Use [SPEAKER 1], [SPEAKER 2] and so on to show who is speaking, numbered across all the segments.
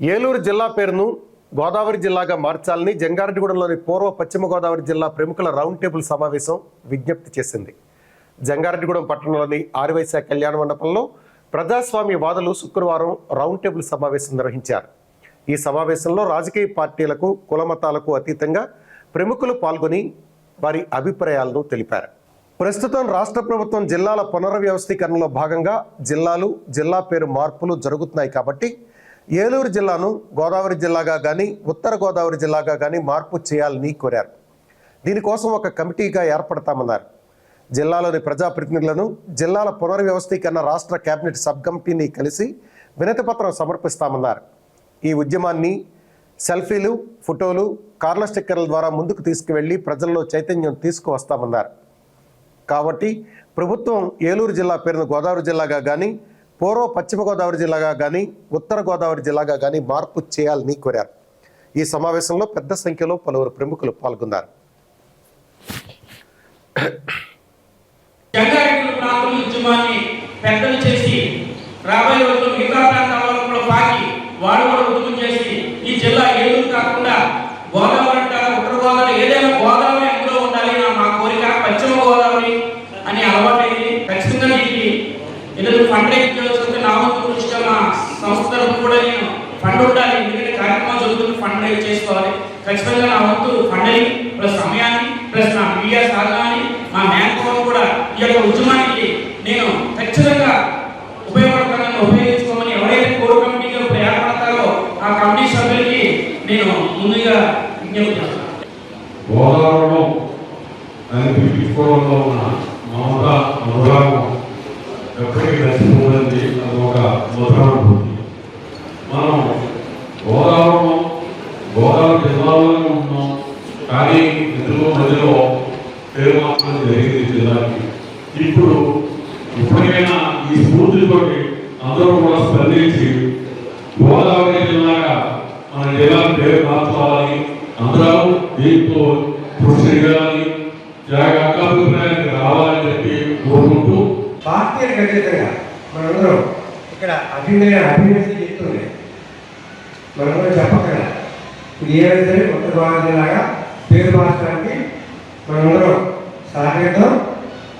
[SPEAKER 1] ఏలూరు జిల్లా పేరును గోదావరి జిల్లాగా మార్చాలని జంగారెడ్డిగూడెంలోని పూర్వ పశ్చిమ గోదావరి జిల్లా ప్రముఖుల రౌండ్ టేబుల్ సమావేశం విజ్ఞప్తి చేసింది. జంగారెడ్డిగూడెం పట్టణంలోని ఆర్వైశ్య కళ్యాణ మండపంలో ప్రజాస్వామ్య వాదులు శుక్రవారం రౌండ్ టేబుల్ సమావేశం నిర్వహించారు. ఈ సమావేశంలో రాజకీయ పార్టీలకు కులమతాలకు అతీతంగా ప్రముఖులు పాల్గొని వారి అభిప్రాయాలను తెలిపారు. ప్రస్తుతం రాష్ట్ర ప్రభుత్వం జిల్లాల పునర్వ్యవస్థీకరణలో భాగంగా జిల్లాలు జిల్లా పేరు మార్పులు జరుగుతున్నాయి కాబట్టి ఏలూరు జిల్లాను గోదావరి జిల్లాగా కానీ ఉత్తర గోదావరి జిల్లాగా కానీ మార్పు చేయాలని కోరారు. దీనికోసం ఒక కమిటీగా ఏర్పడతామన్నారు. జిల్లాలోని ప్రజాప్రతినిధులను జిల్లాల పునర్వ్యవస్థీకరణ రాష్ట్ర కేబినెట్ సబ్ కమిటీని కలిసి వినతిపత్రం సమర్పిస్తామన్నారు. ఈ ఉద్యమాన్ని సెల్ఫీలు ఫోటోలు కార్ల స్టిక్కర్ల ద్వారా ముందుకు తీసుకువెళ్ళి ప్రజల్లో చైతన్యం తీసుకువస్తామన్నారు. కాబట్టి ప్రభుత్వం ఏలూరు జిల్లా పేరును గోదావరి జిల్లాగా కానీ పూర్వ పశ్చిమ గోదావరి జిల్లాగా కానీ ఉత్తర గోదావరి జిల్లాగా కానీ మార్పు చేయాలని కోరారు. ఈ సమావేశంలో పెద్ద సంఖ్యలో పలువురు ప్రముఖులు పాల్గొన్నారు
[SPEAKER 2] జంగారెడ్డి ప్రాంతం ఉద్యమాన్ని పెద్దలు చేసి రాబోయే రోజుల్లో మిగతా ప్రాంతాలలో కూడా పాకి వాడు కూడా ఉద్యమం చేసి ఈ జిల్లా ఏలూరు కాకుండా గోదావరి అంటారా ఉత్తర గోదావరి ఏదైనా గోదావరి అందులో ఉండాలి నా మా కోరిక పశ్చిమ గోదావరి అని అలవాటైంది ఖచ్చితంగా దీనికి ఏదైనా ఫండ్ రైజ్ నా వంతు కృషిగా మా సంస్థ తరఫున కూడా నేను ఫండ్ ఉండాలి ఎందుకంటే కార్యక్రమాలు జరుగుతుంది చేసుకోవాలి? ఖచ్చితంగా నా వంతు ఫండని ప్లస్ సమయాన్ని ప్లస్ నా మీడియా సాధనాన్ని నా మ్యాన్ పవర్ కూడా ఈ యొక్క ఉద్యమానికి నేను ఖచ్చితంగా ఉపయోగపడతానని ఉపయోగించుకోమని ఎవరైతే కోర్ కమిటీగా ఇప్పుడు ఏర్పడతారో ఆ కమిటీ సభ్యులకి నేను ముందుగా విజ్ఞప్తి చేస్తాను.
[SPEAKER 3] గోదావరిలో అని పిలిపించుకోవడంలో ఉన్న మమత అనురాగం ఎప్పటికీ నచ్చిపోతుంది అది ఒక మధురానుభూతి మనం గోదావరిలో గోదావరి జిల్లాలోనే ఉంటున్నాం కానీ ఇందులో మధ్యలో పేరు మాత్రం జరిగింది ఈ జిల్లాకి ఇప్పుడు ఇప్పటికైనా ఈ స్ఫూర్తితోటి అందరూ కూడా స్పందించి గోదావరి జిల్లాగా మన జిల్లా పేరు మార్చుకోవాలని అందరూ దీంతో కృషి చేయాలని జాగ్రత్త అభిప్రాయానికి రావాలని చెప్పి కోరుకుంటూ
[SPEAKER 4] పార్టీ ఖచ్చితంగా మనందరం ఇక్కడ అభినయ అభివృద్ధి చెప్తుంది మనందరం చెప్పగల ఇది ఏదైతే కొత్త గోదావరి జిల్లాగా పేరు మార్చడానికి మనందరం సహకరిద్దాం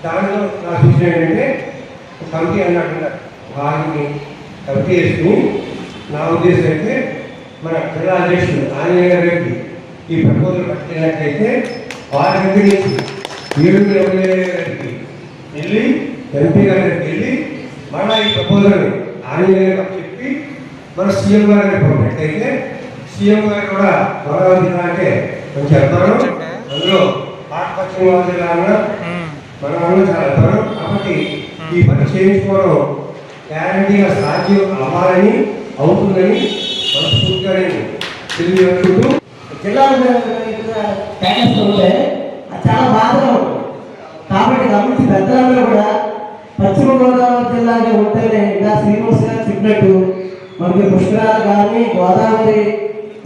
[SPEAKER 4] దానిలో నా సూచన ఏంటంటే కమిటీ అన్నట్టుగా వారిని కమిటీ వేసుకుని నా ఉద్దేశం అయితే మన జిల్లా అధ్యక్షుడు ఆంజనేయ రెడ్డి ఈ ప్రపోజల్ పట్టినట్లయితే వారి దగ్గర నుంచి ఏడుగురు ఎమ్మెల్యే గారికి వెళ్ళి ఎంపీ గారికి వెళ్ళి మళ్ళా ఈ ప్రపోజల్ని ఆంజనేయ గారికి చెప్పి మన సీఎం గారిని పంపినట్లయితే సీఎం గారు కూడా గోదావరి అంటే మంచి చెప్తారు అందులో పశ్చిమ గోదావరి జిల్లా అన్నా మన వాళ్ళు చాలా అద్భుతం కాబట్టి ఈ పని చేయించుకోవడం గ్యారంటీగా సాధ్యం అవ్వాలని అవుతుందని మనస్ఫూర్తిగా నేను తెలియజేసుకుంటూ
[SPEAKER 5] జిల్లాలో ఉంటే అది చాలా బాధగా ఉంటుంది కాబట్టి గమనించి పెద్దలందరూ కూడా పశ్చిమ గోదావరి జిల్లాగా ఉంటేనే ఇంకా శ్రీనివాస్ గారు చెప్పినట్టు మనకి పుష్కరాలు కానీ గోదావరి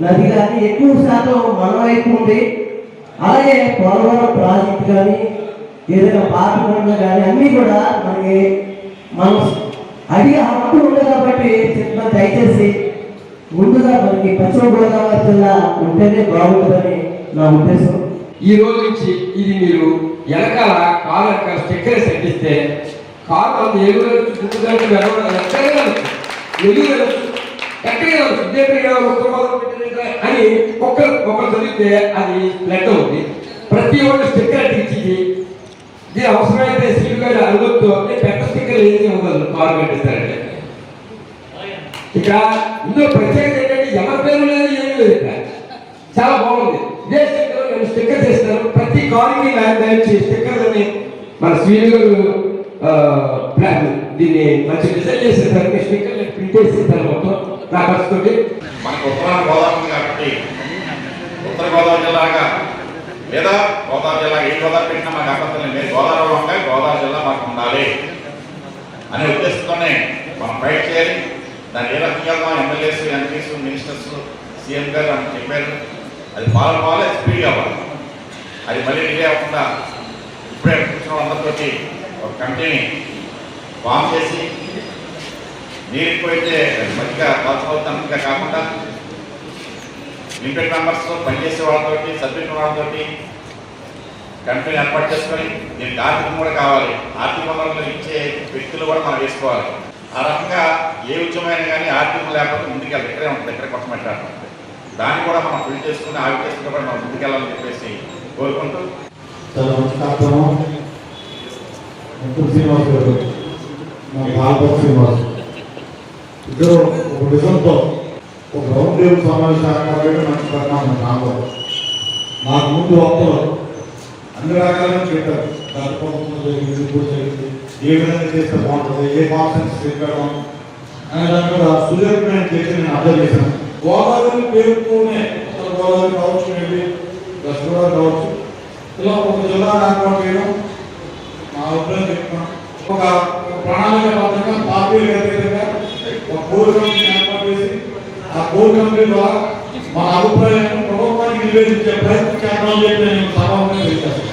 [SPEAKER 5] నది కానీ ఎక్కువ శాతం మన వైపు ఉంది అలాగే పోలవరం ప్రాజెక్ట్ కానీ ఏదైనా పాత పనులు కానీ అన్నీ కూడా మనకి మనం అడిగే హక్కు ఉంది కాబట్టి చెప్తున్నా దయచేసి ముందుగా మనకి పశ్చిమ గోదావరి జిల్లా ఉంటేనే బాగుంటుందని నా ఉద్దేశం.
[SPEAKER 6] ఈ రోజు నుంచి ఇది మీరు వెనకాల కారు వెనకాల స్టిక్కర్ సెట్టిస్తే కారు అంత ఎగురు చుట్టుదంటే ఎక్కడైనా ఎగురు ఎక్కడైనా ఇదే అని ఒకరు ఒకరు చదివితే అది లెక్క ఉంది. ప్రతి ఒక్కరు స్టిక్కర్ అంటించింది ఇది. అవసరమైతే సీటు గారి అంటే పెద్ద స్టిక్కర్ ఏది ఉండదు కారు కట్టిస్తారంటే. ఇక ఇందులో ప్రత్యేకత ఏంటంటే ఎవరి పేరు లేదు ఏమీ లేదు ఇక్కడ. చాలా బాగుంది. ఇదే స్టిక్కర్ నేను స్టిక్కర్ చేస్తాను. ప్రతి కారుకి దయచేసి స్టిక్కర్ అని మన శ్రీను గారు ప్లాన్ దీన్ని మంచి డిజైన్ చేసేసారు. స్టిక్కర్ ప్రింట్ చేసేసారు మొత్తం. నా ఖర్చుతోటి
[SPEAKER 7] మనకు ఉత్తరాన గోదావరి కాబట్టి ఉత్తర గోదావరి జిల్లాగా లేదా గోదావరి జిల్లా ఏ గోదావరి పెట్టినా మాకు అర్థం లేదు గోదావరిలో ఉండాలి గోదావరి జిల్లా మాకు ఉండాలి అనే ఉద్దేశంతోనే మనం ఫైట్ చేయాలి దాన్ని ఏ రకంగా ఎమ్మెల్యేస్ ఎంపీస్ మినిస్టర్స్ సీఎం గారు అని చెప్పారు. అది ఫాలో కావాలి స్పీడ్ అవ్వాలి అది మళ్ళీ డిలే అవ్వకుండా ఇప్పుడే కూర్చున్న వాళ్ళందరితోటి ఒక కమిటీని ఫామ్ చేసి నీరు అయితే మంచిగా పాల్చుకోవద్దంతగా కాకుండా లిమిటెడ్ మెంబర్స్ పనిచేసే వాళ్ళతోటి సబ్జెక్ట్ వాళ్ళతోటి కంపెనీ ఏర్పాటు చేసుకొని దీనికి ఆర్థికం కూడా కావాలి. ఆర్థిక వనరులు ఇచ్చే వ్యక్తులు కూడా మనం వేసుకోవాలి. ఆ రకంగా ఏ ఉద్యమైనా కానీ ఆర్థికం లేకపోతే ముందుకెళ్ళి ఇక్కడే ఉంటుంది ఇక్కడ కొత్త మాట్లాడుతుంది దాన్ని కూడా మనం ఫిల్ చేసుకుని ఆ చేసుకుంటే కూడా మనం ముందుకెళ్ళాలని చెప్పేసి కోరుకుంటూ.
[SPEAKER 8] శ్రీనివాస్ గారు శ్రీనివాస్. ఇద్దరు ఒక విజన్తో ఒక రౌండ్ టేబుల్ సమావేశాన్ని మంచి పరిణామం నాకు నాకు ముందు వక్తలు అన్ని రకాలను చెప్పారు. గర్భం జరిగింది ఇప్పుడు జరిగింది ఏ విధంగా చేస్తే బాగుంటుంది ఏ కాన్సెన్స్ చెప్పడం అనే దాని మీద సుదీర్ఘమైన చేసి నేను అర్థం చేశాను. గోదావరి పేరుతోనే ఉత్తర గోదావరి కావచ్చు మేబీ వెస్ట్ గోదావరి కావచ్చు ఇలా ఒక జిల్లా ఏర్పాటు చేయడం మా అభిప్రాయం చెప్తున్నాను. ఒక ప్రణాళిక పద్ధతిగా పార్టీలు ఒక కోర్ కమిటీ ఏర్పాటు చేసి ఆ కోర్ కమిటీ ద్వారా మన అభిప్రాయాన్ని ప్రభుత్వానికి నివేదించే ప్రయత్నం చేద్దామని చెప్పి నేను సభ